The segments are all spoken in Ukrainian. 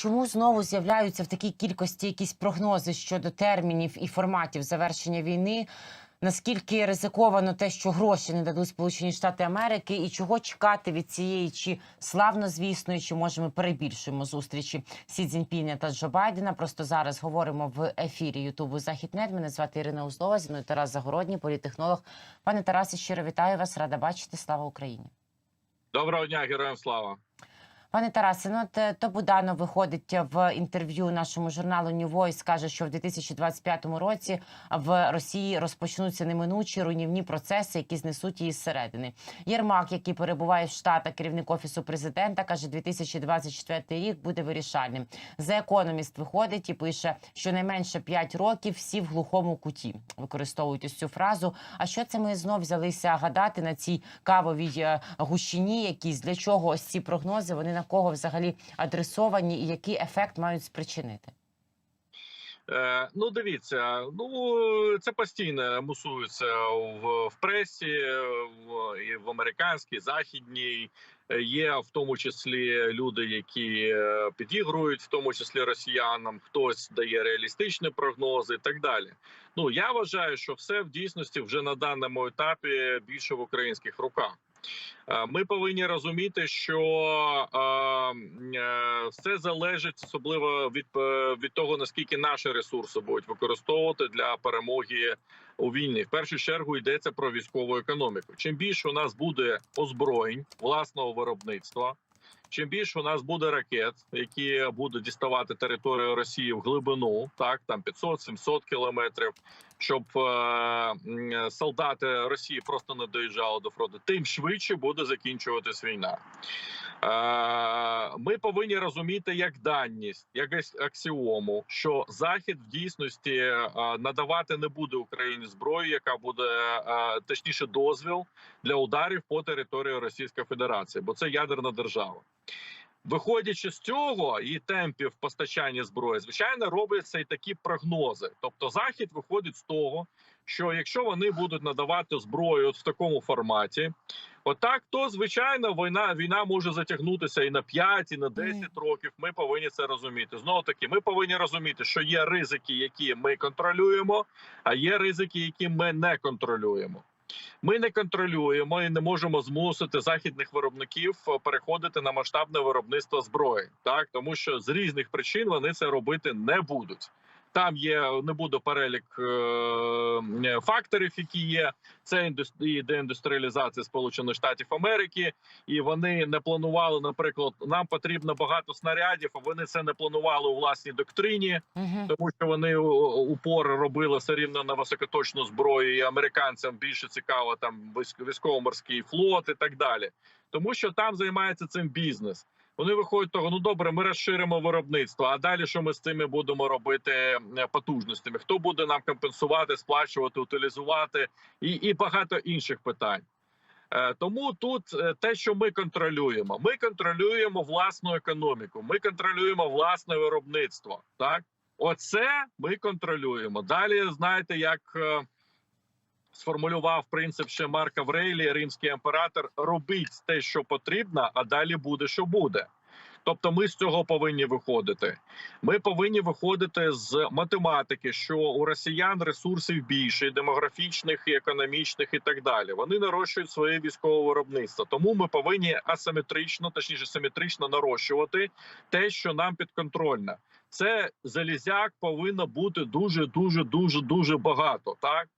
Чому знову з'являються в такій кількості якісь прогнози щодо термінів і форматів завершення війни? Наскільки ризиковано те, що гроші не дадуть Сполучені Штати Америки, і чого чекати від цієї чи славно звісної, чи може ми перебільшуємо зустрічі Сі Цзіньпіня та Джо Байдена? Просто зараз говоримо в ефірі Ютубу Західнет. Мене звати Ірина Узлова, зі мною Тарас Загородній, політехнолог. Пане Тарасе, щиро вітаю вас, рада бачити. Слава Україні. Доброго дня, героям слава. Пане Тарасе, ну от е, то Буданов виходить в інтерв'ю нашому журналу New Voice, каже, що в 2025 році в Росії розпочнуться неминучі руйнівні процеси, які знесуть її зсередини. Єрмак, який перебуває в Штатах, керівник офісу президента, каже, 2024 рік буде вирішальним. За економіст виходить і пише, що найменше 5 років всі в глухому куті використовують ось цю фразу. А що це ми знов взялися гадати на цій кавовій е, гущині? Якісь для чого ось ці прогнози? Вони на кого взагалі адресовані і який ефект мають спричинити? Е, ну, дивіться, ну це постійно мусується в, в пресі, в, в американській, західній. Е, Є в тому числі люди, які е, підігрують, в тому числі росіянам. Хтось дає реалістичні прогнози і так далі. Ну я вважаю, що все в дійсності вже на даному етапі більше в українських руках. Е, Ми повинні розуміти, що е, е, все залежить особливо від, від того наскільки наші ресурси будуть використовувати для перемоги у війні. В першу чергу йдеться про військову економіку. Чим більше у нас буде озброєнь власного виробництва. Чим більше у нас буде ракет, які будуть діставати територію Росії в глибину, так там 500-700 кілометрів, щоб е, солдати Росії просто не доїжджали до фронту, тим швидше буде закінчуватись війна. Е, ми повинні розуміти як даність, як ась- аксіому, що Захід в дійсності е, надавати не буде Україні зброю, яка буде е, точніше дозвіл для ударів по території Російської Федерації, бо це ядерна держава. Виходячи з цього і темпів постачання зброї, звичайно, робляться і такі прогнози. Тобто, захід виходить з того, що якщо вони будуть надавати зброю от в такому форматі, отак, то звичайно війна війна може затягнутися і на 5, і на 10 років. Ми повинні це розуміти. Знову таки, ми повинні розуміти, що є ризики, які ми контролюємо, а є ризики, які ми не контролюємо. Ми не контролюємо і не можемо змусити західних виробників е, переходити на масштабне виробництво зброї, так тому що з різних причин вони це робити не будуть. Там є не буде перелік е, факторів, які є. Це індустрія деіндустріалізація Сполучених Штатів Америки, і вони не планували, наприклад, нам потрібно багато снарядів. а Вони це не планували у власній доктрині тому що вони упор робили все рівно на високоточну зброю, і американцям більше цікаво там військ- військово-морський флот і так далі. Тому що там займається цим бізнес. Вони виходять того, ну добре, ми розширимо виробництво. А далі що ми з цими будемо робити е, потужностями? Хто буде нам компенсувати, сплачувати, утилізувати і, і багато інших питань. Е, Тому тут е, те, що ми контролюємо, ми контролюємо власну економіку, ми контролюємо власне виробництво. Так, оце ми контролюємо. Далі знаєте, як сформулював принцип ще Марк Аврелій, римський імператор: робіть те, що потрібно, а далі буде, що буде. Тобто, ми з цього повинні виходити. Ми повинні виходити з математики, що у росіян ресурсів більше, і демографічних, і економічних, і так далі. Вони нарощують своє військове виробництво. Тому ми повинні асиметрично, точніше, симетрично нарощувати те, що нам підконтрольне. Це залізяк повинно бути дуже, дуже, дуже, дуже багато. Так.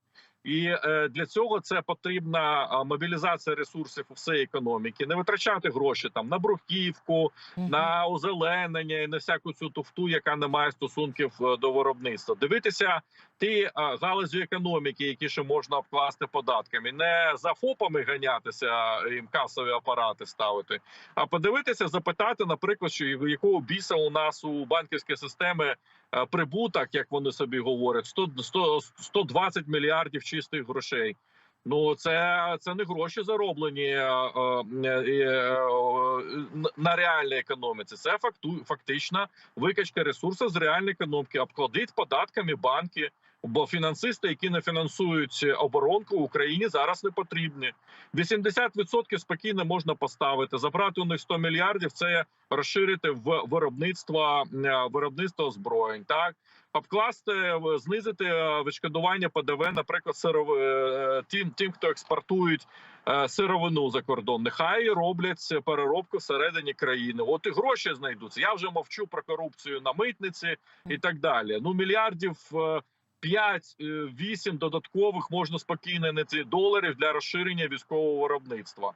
І е, для цього це потрібна мобілізація ресурсів у всій економіки, не витрачати гроші там на бруківку, на озеленення і на всяку цю туфту, яка не має стосунків е, до виробництва. Дивитися ті галузі економіки, які ще можна обкласти податками, не за ФОПами ганятися, їм касові апарати ставити, а подивитися, запитати, наприклад, що в якого біса у нас у банківській системі е, прибуток, як вони собі говорять, 100, 100, 120 мільярдів чистих грошей. Ну це, це не гроші зароблені е, е, е, на реальній економіці. Це факту, фактична викачка ресурсу з реальної економіки. обкладить податками банки, Бо фінансисти, які не фінансують оборонку Україні, зараз не потрібні. 80% спокійно можна поставити. Забрати у них 100 мільярдів. Це розширити в виробництво е, виробництво озброєнь. Так обкласти, знизити е, відшкодування ПДВ, наприклад, сиров... е, тим, тим, хто експортують сировину за кордон. Нехай роблять переробку всередині країни. От і гроші знайдуться. Я вже мовчу про корупцію на митниці і так далі. Ну мільярдів. 5-8 додаткових можна спокійно ці доларів для розширення військового виробництва,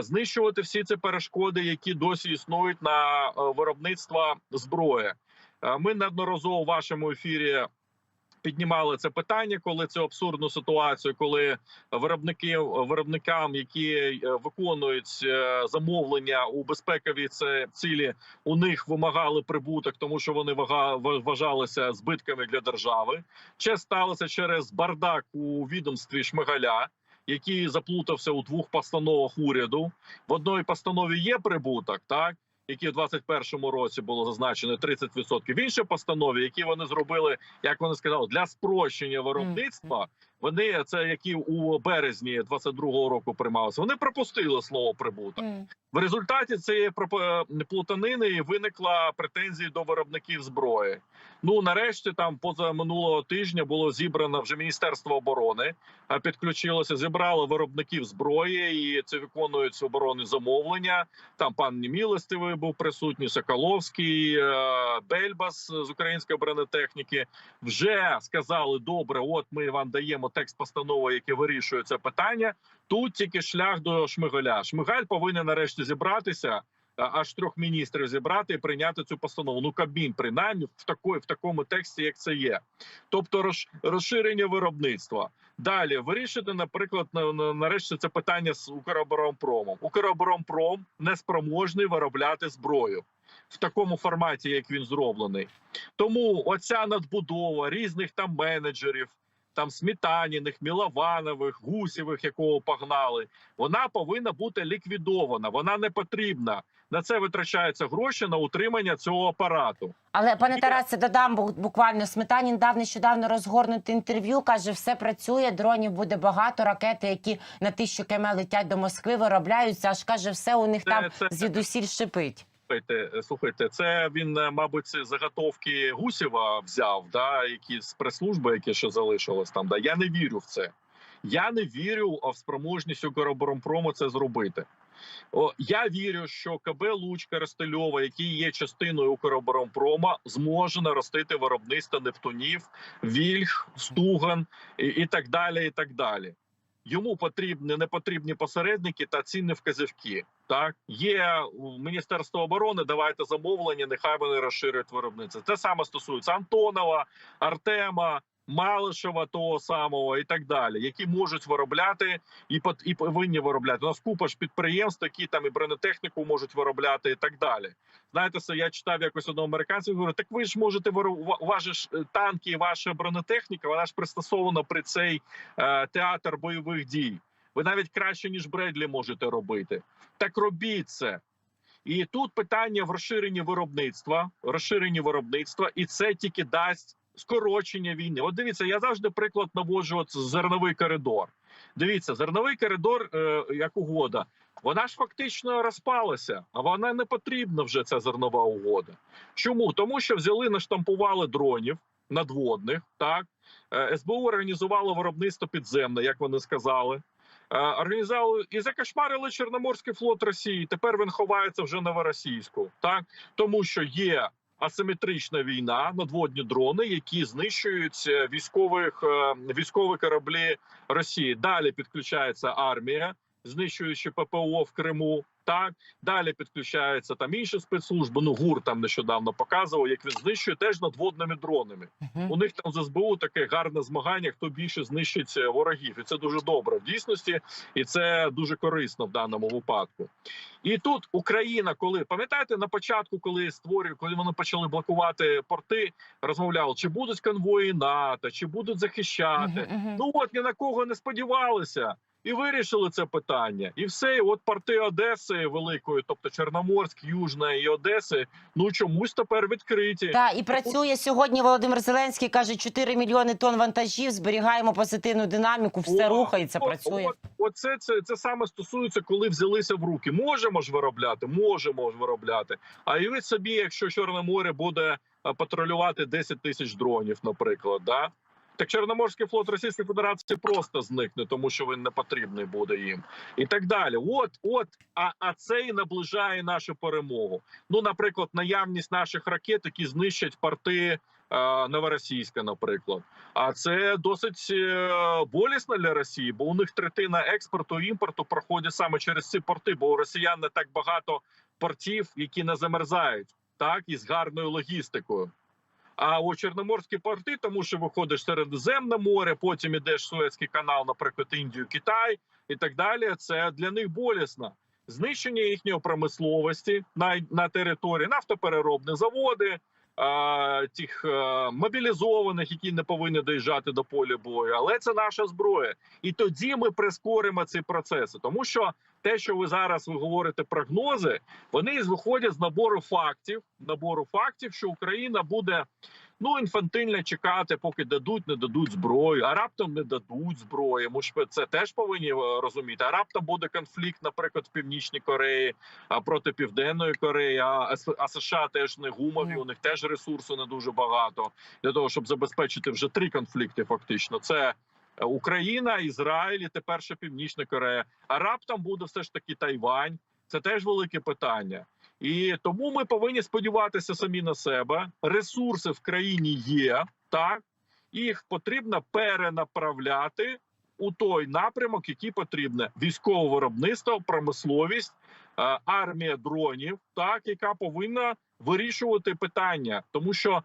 знищувати всі ці перешкоди, які досі існують на е, виробництво зброї. Е, Ми неодноразово в вашому ефірі піднімали це питання, коли цю абсурдну ситуацію, коли виробники виробникам, які е, виконують е, замовлення у безпекові це цілі, у них вимагали прибуток, тому що вони вважалися збитками для держави. Це сталося через бардак у відомстві Шмигаля. Який заплутався у двох постановах уряду в одної постанові є прибуток, так які в 21-му році було зазначено 30%. В іншій постанові, які вони зробили, як вони сказали, для спрощення виробництва. Вони це які у березні 22-го року приймалися. Вони пропустили слово прибуток. В результаті цієї пропо- плутанини виникла претензії до виробників зброї. Ну нарешті, там поза минулого тижня було зібрано вже міністерство оборони, підключилося, зібрало виробників зброї, і це виконують оборонні замовлення. Там пан Німілостивий був присутній, Соколовський, е, Бельбас з української бронетехніки. Вже сказали: добре, от ми вам даємо текст постанови, який вирішує це питання. Тут тільки шлях до Шмигаля. Шмигаль повинен нарешті зібратися. Аж трьох міністрів зібрати і прийняти цю постанову. Ну Кабмін, принаймні в такої в такому тексті, як це є. Тобто, роз, розширення виробництва. Далі вирішити, наприклад, на, на- нарешті це питання з Укроборонпромом. Укроборонпром не спроможний виробляти зброю в такому форматі, як він зроблений. Тому оця надбудова різних там менеджерів, там Смітаніних, Мілованових, Гусєвих, якого погнали, вона повинна бути ліквідована. Вона не потрібна. На це витрачаються гроші на утримання цього апарату. Але пане Є. Тарасе, додам бу- буквально Сметанін дав нещодавно розгорнути інтерв'ю. каже, все працює, дронів буде багато. Ракети, які на тисячу км летять до Москви, виробляються. Аж каже, все у них Це- там це- звідусіль шипить. Слухайте, е, слухайте, це він, е, мабуть, заготовки Гусєва взяв, да, які з прес-служби, яке ще залишилось там. Да. Я не вірю в це. Я не вірю в спроможність Укроборонпрому це зробити. О, я вірю, що КБ Лучка Ростельова, який є частиною Укроборонпрома, зможе наростити виробництво нептунів, вільг, стуган і, і так далі. І так далі. Йому потрібні не потрібні посередники та цінні вказівки. Так є Міністерство оборони. Давайте замовлення. Нехай вони розширюють виробництво. Те саме стосується Антонова, Артема. Малишева того самого і так далі, які можуть виробляти і і повинні виробляти. У нас купа ж підприємств, які там і бронетехніку можуть виробляти, і так далі. Знаєте, це я читав якось одного американця. Говорю, так ви ж можете у ж е, танки, ваша бронетехніка, вона ж пристосована при цей е, театр бойових дій. Ви навіть краще ніж Бредлі можете робити. Так робіть це. І тут питання в розширенні виробництва, розширенні виробництва, і це тільки дасть скорочення війни. От дивіться, я завжди приклад наводжу от зерновий коридор. Дивіться, зерновий коридор, е, як угода, вона ж фактично розпалася, а вона не потрібна вже ця зернова угода. Чому? Тому що взяли, наштампували дронів надводних. Так Е, СБУ організувало виробництво підземне, як вони сказали. Е, Організували і закошмарили Чорноморський флот Росії. Тепер він ховається вже новоросійську, так тому що є асиметрична війна, надводні дрони, які знищують е, військових е, військові кораблі Росії. Далі підключається армія, знищуючи ППО в Криму. Так далі підключаються там інші спецслужби. Ну гур там нещодавно показував, як він знищує теж надводними дронами. Мгм. У них там з СБУ таке гарне змагання, хто більше знищить е, ворогів, і це дуже добре в дійсності, і це дуже корисно в даному випадку. І тут Україна, коли пам'ятаєте на початку, коли створює, коли вони почали блокувати порти, розмовляли, чи будуть конвої НАТО, чи будуть захищати. Мгм, мгм. Ну от ні на кого не сподівалися. І вирішили це питання. І все, і от порти Одеси великої, тобто Чорноморськ, Южна і Одеси, ну чомусь тепер відкриті. Та і працює сьогодні. Володимир Зеленський каже, 4 мільйони тонн вантажів. Зберігаємо позитивну динаміку. Все О, рухається, От- працює. От, оце це, це саме стосується, коли взялися в руки. Можемо ж виробляти, можемо ж виробляти. А і ви собі, якщо Чорне море буде е, патрулювати 10 тисяч дронів, наприклад, да. Так Чорноморський флот Російської Федерації просто зникне, тому що він не потрібний буде їм, і так далі. От, от, а, а це і наближає нашу перемогу. Ну, наприклад, наявність наших ракет, які знищать порти е, Новоросійська, наприклад. А це досить е, болісно для Росії, бо у них третина експорту і імпорту проходить саме через ці порти, бо у росіян не так багато портів, які не замерзають, так і з гарною логістикою. А у Чорноморські порти, тому що виходиш Середземне море, потім ідеш Суецький канал, наприклад, Індію, Китай і так далі. Це для них болісно. Знищення їхньої промисловості на, на території нафтопереробні заводи, тих е, мобілізованих, які не повинні доїжджати до поля бою. Але це наша зброя, і тоді ми прискоримо ці процеси, тому що те, що ви зараз ви говорите прогнози, вони виходять з набору фактів. Набору фактів, що Україна буде ну інфантильно чекати, поки дадуть, не дадуть зброю, а раптом не дадуть зброї. Ми ж це теж повинні е, розуміти. А раптом буде конфлікт, наприклад, в північній Кореї а проти південної Кореї. А США теж не гумові. У них теж ресурсу не дуже багато для того, щоб забезпечити вже три конфлікти. Фактично, це е, Україна, Ізраїль і тепер ще Північна Корея. А раптом буде все ж таки Тайвань. Це теж велике питання. І тому ми повинні сподіватися самі на себе. Ресурси в країні є, так їх потрібно перенаправляти у той напрямок, який потрібне: військове виробництво, промисловість, е, армія дронів, так яка повинна вирішувати питання, тому що.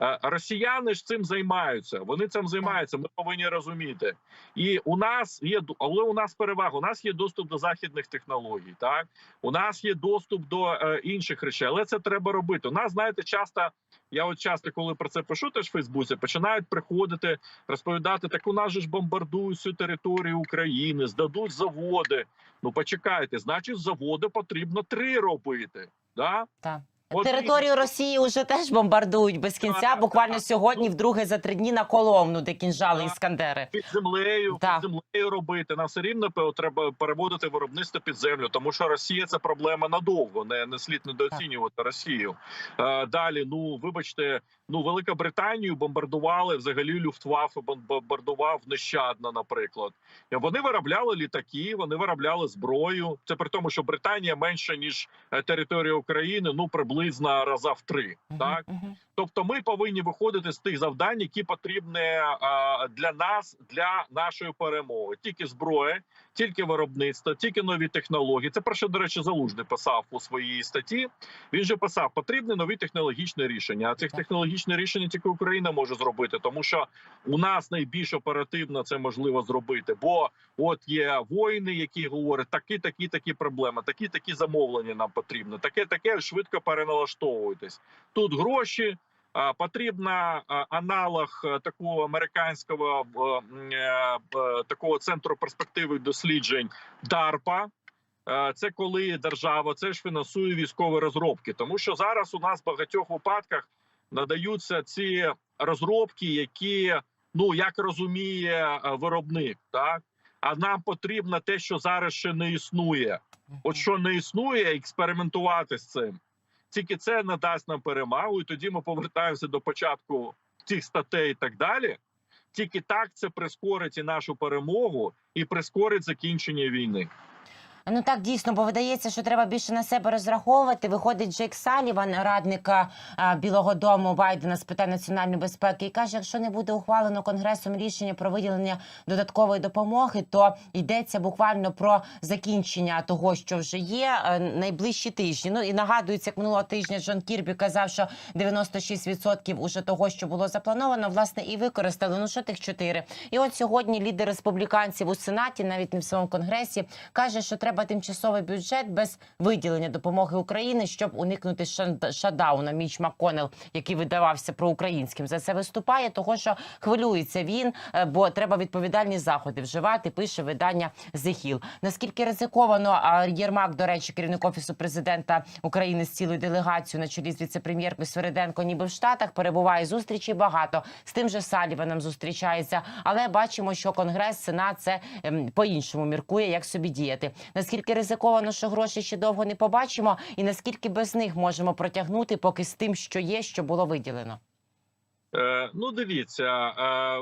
Е, Росіяни ж цим займаються. Вони цим займаються. Ми повинні розуміти. І у нас є але у нас перевага. У нас є доступ до західних технологій. Так у нас є доступ до е, інших речей, але це треба робити. У нас знаєте, часто я от часто, коли про це пишу, теж в Фейсбуці, починають приходити розповідати: так у нас же ж бомбардують всю територію України, здадуть заводи. Ну почекайте, значить, заводи потрібно три робити. Да? Так. Територію Росії вже теж бомбардують без кінця. Буквально сьогодні, вдруге за три дні на коломну, де кінжали іскандери. під землею, під землею робити. Нам все рівно треба переводити виробництво під землю, тому що Росія це проблема надовго. Не, не слід недооцінювати Росію. Е, далі, ну вибачте, ну Велика Британію бомбардували взагалі Люфтваффе бом- бомбардував нещадно. Наприклад, вони виробляли літаки, вони виробляли зброю. Це при тому, що Британія менша ніж е, територія України, ну приблизно раза в три. Так. Тобто, ми повинні виходити з тих завдань, які потрібні для нас, для нашої перемоги. Тільки зброя, тільки виробництво, тільки нові технології. Це про що, до речі, залужний писав у своїй статті. Він же писав, потрібні нові технологічні рішення. А цих технологічних рішень тільки Україна може зробити, тому що у нас найбільш оперативно це можливо зробити. Бо от є воїни, які говорять, такі, такі, такі проблеми, такі, такі замовлення нам потрібно, таке, таке швидко переналаштовуйтесь. Тут гроші. Потрібна аналог е, такого американського е, е, такого центру перспективи досліджень DARPA. Це коли держава це ж фінансує військові розробки, тому що зараз у нас в багатьох випадках надаються ці розробки, які ну як розуміє виробник, так а нам потрібно те, що зараз ще не існує. От що не існує, експериментувати з цим. Тільки це надасть нам перемагу, і тоді ми повертаємося до початку цих статей і так далі. Тільки так це прискорить і нашу перемогу і прискорить закінчення війни. Ну так дійсно, бо видається, що треба більше на себе розраховувати. Виходить Джейк Саліван, радника Білого Дому Байдена з питань національної безпеки, і каже: якщо не буде ухвалено конгресом рішення про виділення додаткової допомоги, то йдеться буквально про закінчення того, що вже є е, найближчі тижні. Ну і нагадується, як минулого тижня Джон Кірбі казав, що 96% уже того, що було заплановано, власне, і використали. Ну що тих чотири? І от сьогодні лідер республіканців у сенаті, навіть не в своєму конгресі, каже, що треба треба тимчасовий бюджет без виділення допомоги Україні, щоб уникнути шатдауна. Міч Маконел, який видавався проукраїнським, за це виступає, того що хвилюється він, е, бо треба відповідальні заходи вживати. Пише видання «The Hill». Наскільки ризиковано Єрмак, до речі, керівник офісу президента України з цілою делегацією на чолі з віце-прем'єркою Свериденко, ніби в Штатах перебуває зустрічі багато з тим же Саліваном зустрічається, але бачимо, що Конгрес, Сенат це ем, по-іншому міркує, як собі діяти. Наскільки ризиковано, що гроші ще довго не побачимо, і наскільки без них можемо протягнути, поки з тим, що є, що було виділено. Е, ну, дивіться, е,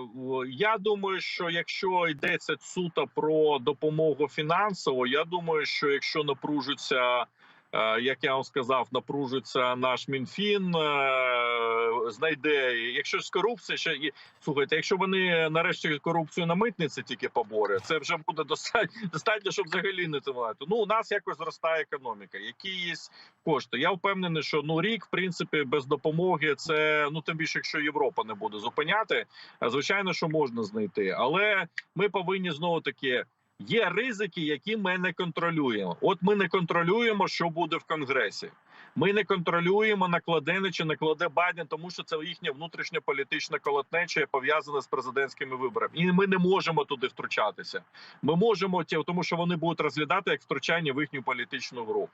я думаю, що якщо йдеться суто про допомогу фінансово, я думаю, що якщо напружиться, як я вам сказав, напружиться наш мінфін, е, знайде, якщо з корупції ще слухайте, якщо вони нарешті корупцію на митниці тільки поборять, це вже буде достатньо, достатньо, щоб взагалі не тримати. Ну у нас якось зростає економіка, які є кошти. Я впевнений, що ну рік, в принципі, без допомоги це ну тим більше, якщо Європа не буде зупиняти, звичайно, що можна знайти, але ми повинні знову таки. Є ризики, які ми не контролюємо. От ми не контролюємо, що буде в конгресі. Ми не контролюємо накладе не чи накладе Байден, тому що це їхня внутрішня політична колотнеча пов'язана з президентськими виборами, і ми не можемо туди втручатися. Ми можемо тому що вони будуть розглядати як втручання в їхню політичну гру.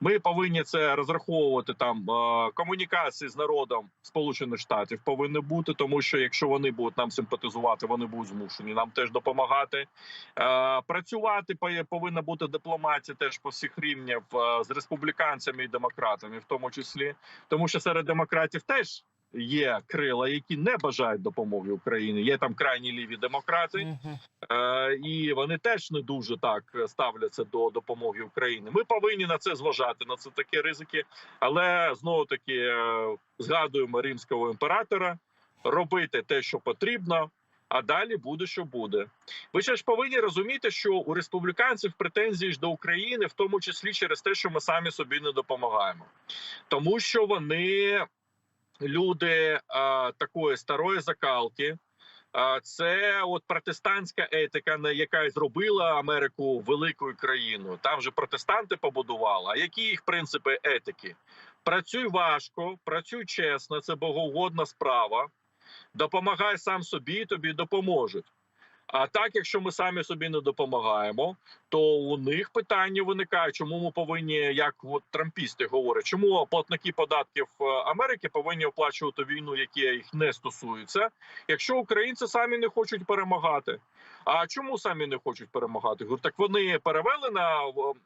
Ми повинні це розраховувати там е, комунікації з народом Сполучених Штатів повинні бути, тому що якщо вони будуть нам симпатизувати, вони будуть змушені нам теж допомагати. Е, Працювати по- повинна бути дипломатія теж по всіх рівнях е, з республіканцями і демократами, в тому числі, тому що серед демократів теж. Є крила, які не бажають допомоги Україні. Є там крайні ліві демократи, Мгм. Е, і вони теж не дуже так ставляться до допомоги Україні. Ми повинні на це зважати на це такі ризики, але знову таки е, згадуємо римського імператора, робити те, що потрібно. А далі буде, що буде. Ви ще ж повинні розуміти, що у республіканців претензії ж до України, в тому числі через те, що ми самі собі не допомагаємо, тому що вони люди е, такої старої закалки, Це от протестантська етика, яка зробила Америку великою країною. Там же протестанти побудували. А які їх принципи етики? Працюй важко, працюй чесно, це богоугодна справа. Допомагай сам собі, тобі допоможуть. А так, якщо ми самі собі не допомагаємо, то у них питання виникає, чому ми повинні, як от трампісти говорять, чому платники податків е, Америки повинні оплачувати війну, які їх не стосуються, якщо українці самі не хочуть перемагати. А чому самі не хочуть перемагати? Говорю, так вони перевели на,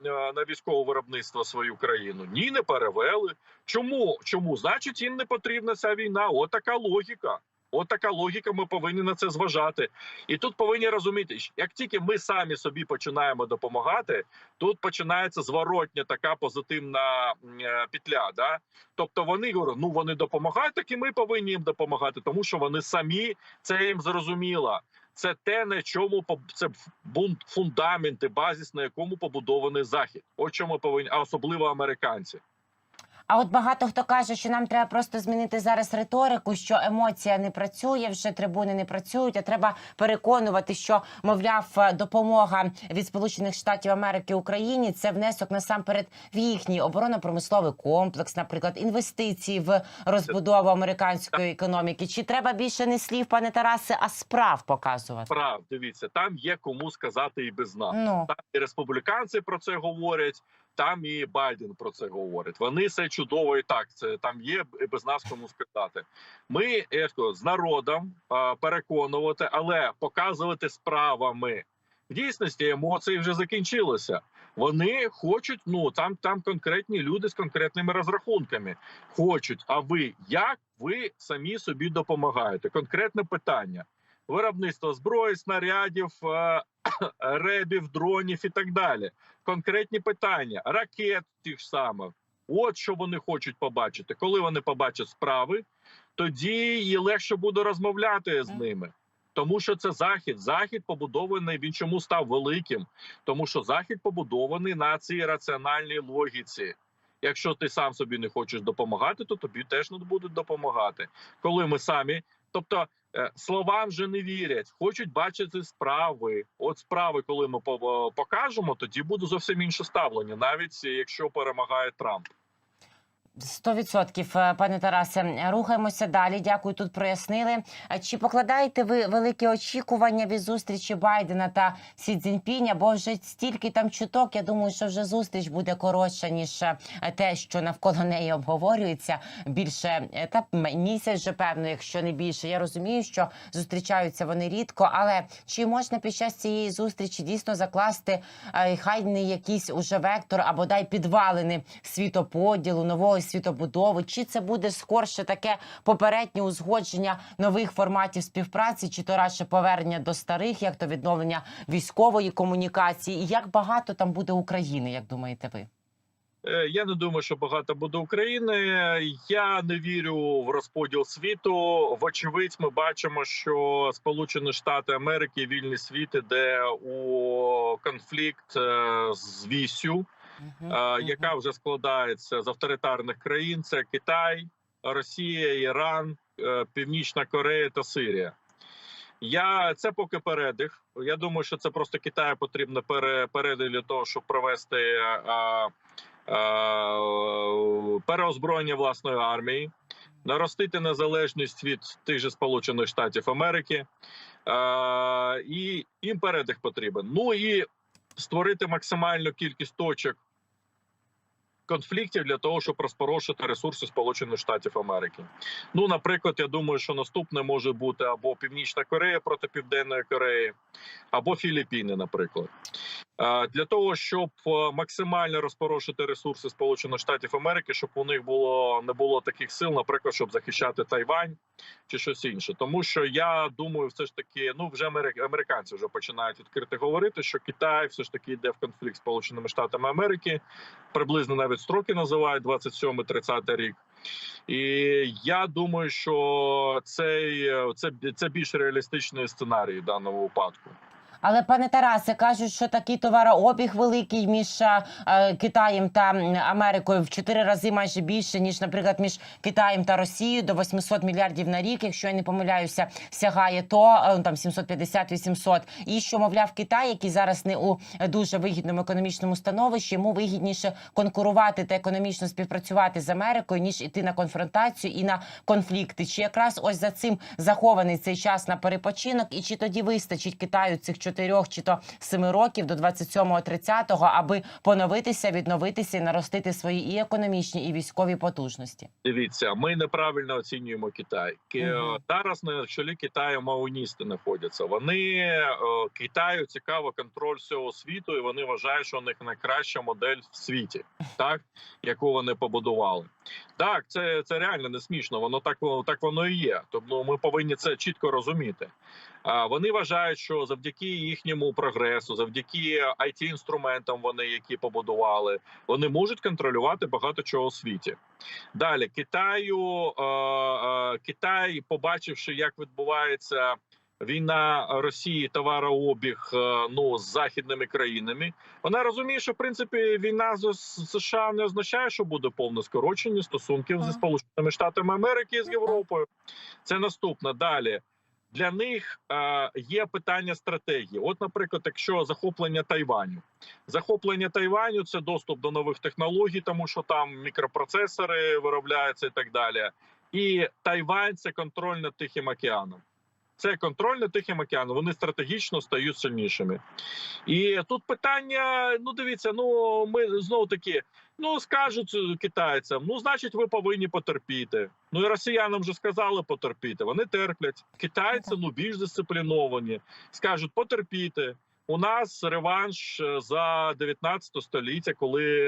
е, на військове виробництво свою країну? Ні, не перевели. Чому? Чому? Значить, їм не потрібна ця війна. От логіка. От така логіка. Ми повинні на це зважати. І тут повинні розуміти, як тільки ми самі собі починаємо допомагати, тут починається зворотня така позитивна е, петля. Да? Тобто вони говорять, ну вони допомагають, так і ми повинні їм допомагати, тому що вони самі це їм зрозуміло. Це те, на чому це бунт фундаменти, базіс, на якому побудований захід. От чому повинні, а особливо американці. А от багато хто каже, що нам треба просто змінити зараз риторику, що емоція не працює, вже трибуни не працюють. А треба переконувати, що мовляв е, допомога від Сполучених Штатів Америки Україні це внесок насамперед в їхній оборонно-промисловий комплекс, наприклад, інвестиції в розбудову американської економіки. Чи треба більше не слів, пане Тарасе, а справ показувати? Прав, дивіться, там є кому сказати і без нас. Ну Там і республіканці про це говорять. Там і Байден про це говорить. Вони все чудово і так. Це там є без нас кому сказати. Ми я з народом а, переконувати, але показувати справами. В дійсності емоції вже закінчилися. Вони хочуть. Ну там там конкретні люди з конкретними розрахунками хочуть. А ви як ви самі собі допомагаєте? Конкретне питання: виробництво зброї, снарядів, е, ребів, дронів і так далі. Конкретні питання, ракет тих самих. От що вони хочуть побачити. Коли вони побачать справи, тоді і легше буде розмовляти з ними. Тому що це захід. Захід побудований. Він чому став великим? Тому що захід побудований на цій раціональній логіці. Якщо ти сам собі не хочеш допомагати, то тобі теж не будуть допомагати. Коли ми самі, тобто Словам вже не вірять, хочуть бачити справи. От справи, коли ми по- покажемо, тоді буде зовсім інше ставлення, навіть якщо перемагає Трамп. Сто відсотків, е, пане Тарасе. Рухаємося далі. Дякую, тут прояснили. Чи покладаєте ви великі очікування від зустрічі Байдена та Сі Цзіньпіня? Бо вже стільки там чуток. Я думаю, що вже зустріч буде коротша ніж е, те, що навколо неї обговорюється. Більше е, та місяць, вже певно, якщо не більше. Я розумію, що зустрічаються вони рідко. Але чи можна під час цієї зустрічі дійсно закласти хай не якийсь уже вектор або дай підвалини світоподілу, нової світобудови? Чи це буде скорше таке попереднє узгодження нових форматів співпраці, чи то радше повернення до старих, як то відновлення військової комунікації? І як багато там буде України, як думаєте ви? Е, Я не думаю, що багато буде України. Я не вірю в розподіл світу. Вочевидь, ми бачимо, що Сполучені Штати Америки, вільний світ іде у конфлікт е, з вісю. Яка вже складається з авторитарних країн: це Китай, Росія, Іран, е, Північна Корея та Сирія. Я це поки передих. Я думаю, що це просто Китаю потрібно пере, передих для того, щоб провести а, а, переозброєння власної армії, наростити незалежність від тих же Сполучених Штатів Америки, а, і їм передих потрібен. Ну і створити максимальну кількість точок конфліктів для того, щоб розпорошити ресурси Сполучених Штатів Америки. Ну, наприклад, я думаю, що наступне може бути або Північна Корея проти Південної Кореї, або Філіппіни, наприклад. Е, Для того щоб е, максимально розпорошити ресурси Сполучених Штатів Америки, щоб у них було не було таких сил, наприклад, щоб захищати Тайвань чи щось інше. Тому що я думаю, все ж таки, ну вже американці вже починають відкрити говорити, що Китай все ж таки йде в конфлікт з Сполученими Штатами Америки, приблизно навіть строки називають 27-30 рік. І я думаю, що цей це, це більш реалістичний сценарій в даному випадку. Але пане Тарасе кажуть, що такий товарообіг великий між е, е, Китаєм та Америкою в чотири рази майже більше ніж, наприклад, між Китаєм та Росією до 800 мільярдів на рік. Якщо я не помиляюся, сягає то е, там 750-800. І що мовляв, Китай, який зараз не у дуже вигідному економічному становищі, йому вигідніше конкурувати та економічно співпрацювати з Америкою ніж іти на конфронтацію і на конфлікти. Чи якраз ось за цим захований цей час на перепочинок, і чи тоді вистачить Китаю цих чотирьох чи то семи років до 27-30, аби поновитися, відновитися і наростити свої і економічні, і військові потужності? Дивіться, ми неправильно оцінюємо Китай. Ки- Мгм. Зараз на чолі Китаю маоністи знаходяться. Вони е, Китаю цікаво контроль всього світу, і вони вважають, що у них найкраща модель в світі, так яку вони побудували. Так, це, це реально не смішно. Воно так так воно і є. Тобто ми повинні це чітко розуміти. Вони вважають, що завдяки їхньому прогресу, завдяки it інструментам, вони які побудували, вони можуть контролювати багато чого у світі. Далі Китаю Китай, побачивши, як відбувається війна Росії, товарообіг е, ну з західними країнами, вона розуміє, що в принципі війна з з США не означає, що буде повне скорочення стосунків зі Сполученими Штатами Америки і з Європою. Це наступне далі. Для них е, є питання стратегії. От, наприклад, якщо захоплення Тайваню, захоплення Тайваню це доступ до нових технологій, тому що там мікропроцесори виробляються і так далі. І Тайвань це контроль над Тихим океаном. Це контроль над Тихим океаном. Вони стратегічно стають сильнішими. І тут питання: ну дивіться, ну ми знову таки. Ну скажуть китайцям, ну значить, ви повинні потерпіти. Ну і росіянам вже сказали потерпіти. Вони терплять. Китайці ну більш дисципліновані. Скажуть потерпіти. У нас реванш е, за 19 століття, коли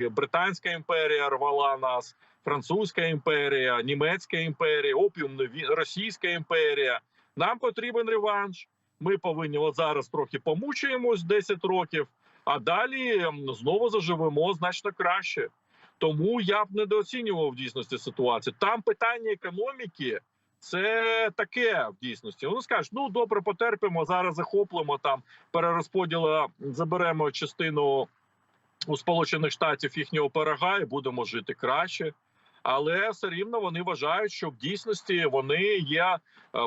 е, Британська імперія рвала нас, Французька імперія, Німецька імперія, опіумна Російська імперія. Нам потрібен реванш. Ми повинні от зараз трохи помучаємось 10 років, а далі знову заживемо значно краще. Тому я б недооцінював в дійсності ситуацію. Там питання економіки це таке в дійсності. Вони скажуть, ну добре, потерпимо зараз, захоплимо там перерозподілу, заберемо частину у Сполучених Штатів їхнього пирога і будемо жити краще. Але все рівно вони вважають, що в дійсності вони є, е,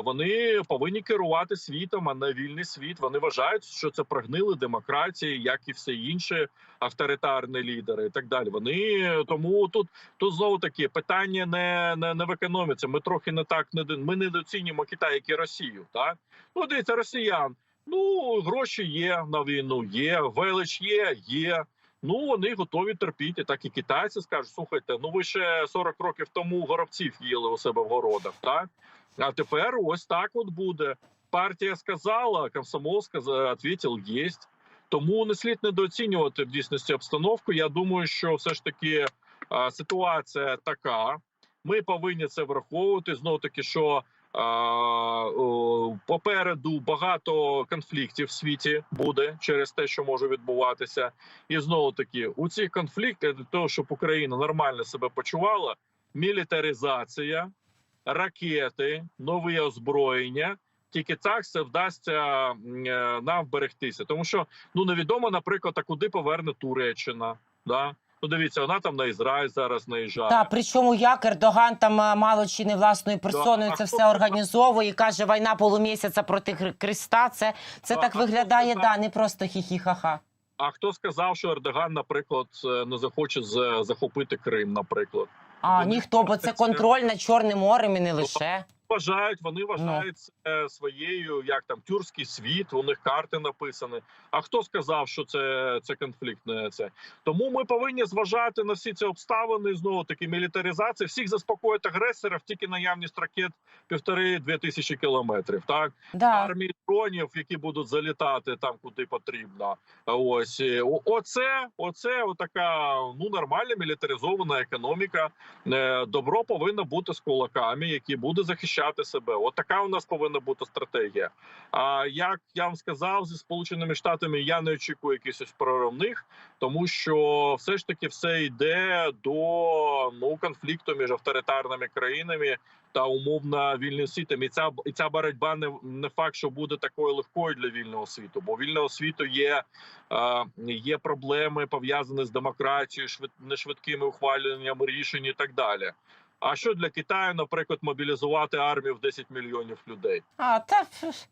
вони повинні керувати світом, а не вільний світ. Вони вважають, що це прогнили демократії, як і все інші авторитарні лідери, і так далі. Вони тому тут тут знову таки питання не, не, не в економіці. Ми трохи не так не ми недооцінюємо Китай, як і Росію. Так ну дивіться, росіян. Ну гроші є на війну, є велич є, є. Ну вони готові терпіти. Так і китайці скажуть: слухайте, ну ви ще 40 років тому горобців їли у себе в городах, так а тепер ось так от буде. Партія сказала, комсомол сказав, відповів, єсть. Тому не слід недооцінювати в дійсності обстановку. Я думаю, що все ж таки ситуація така. Ми повинні це враховувати. Знову таки, що попереду багато конфліктів в світі буде через те, що може відбуватися. І знову таки, у цих конфліктах для того, щоб Україна нормально себе почувала, мілітаризація, ракети, нові озброєння. Тільки так це вдасться е, нам вберегтися, тому що ну невідомо, наприклад, а куди поверне Туреччина. Да? Ну дивіться, вона там на Ізраїль зараз наїжджає. Та причому як Ердоган там мало чи не власною персоною а це все організовує і каже, війна полумісяця проти Хри- Христа. Це це Да, так а виглядає, да, не просто хі-хі-ха-ха. А хто сказав, що Ердоган, наприклад, е, не захоче захопити Крим, наприклад? А Вони ніхто, бо це це- контроль над Чорним морем і не лише. Вважають, вони Ну. вважають це своєю, як там тюркський світ, у них карти написані. А хто сказав, що це, це конфлікт не це? Тому ми повинні зважати на всі ці обставини. Знову таки мілітаризація. Всіх заспокоїть агресорів, тільки наявність ракет півтори-дві тисячі кілометрів. Так Да. армії дронів, які будуть залітати там, куди потрібно. Ось е, оце, оце отака ну нормальна мілітаризована економіка. Е, Добро повинно бути з кулаками, які буде захищати себе. От така у нас повинна бути стратегія. А як я вам сказав, зі сполученими штатами я не очікую якихось проривних, тому що все ж таки все йде до ну конфлікту між авторитарними країнами та умовно вільним світом. І ця і ця боротьба не, не факт, що буде такою легкою для вільного світу, бо вільного світу є, е, є проблеми пов'язані з демократією, швид, нешвидкими ухваленням рішень і так далі. А що для Китаю, наприклад, мобілізувати армію в 10 мільйонів людей? А та ф-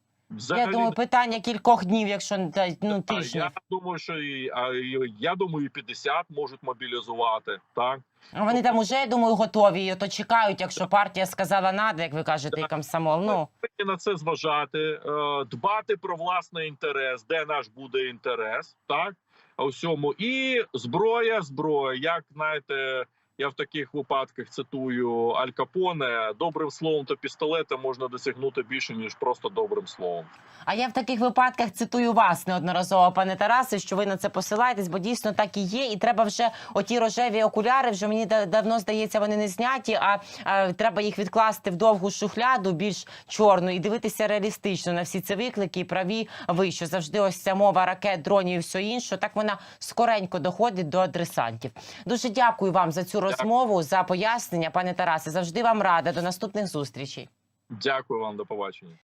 я думаю, питання кількох днів, якщо ну тижнів. я думаю, що і а, я думаю, і 50 можуть мобілізувати. Так Вони там уже, я думаю, готові. І ото чекають, якщо партія сказала надо, як ви кажете, і комсомол. Ну на це зважати, е, дбати про власний інтерес, де наш буде інтерес, так а усьому і зброя, зброя. Як знаєте, я в таких випадках цитую Аль Капоне: добрим словом та пістолетом можна досягнути більше ніж просто добрим словом. а я в таких випадках цитую вас неодноразово, пане Тарасе, що ви на це посилаєтесь, бо дійсно так і є. І треба вже оті рожеві окуляри. Вже мені давно здається, вони не зняті. А, а треба їх відкласти в довгу шухляду, більш чорну, і дивитися реалістично на всі ці виклики. І праві ви, що завжди ось ця мова ракет, дронів і все інше. Так вона скоренько доходить до адресантів. Дуже дякую вам за цю розмову, за пояснення, пане Тарасе. Завжди вам рада. До наступних зустрічей. Дякую вам, до побачення.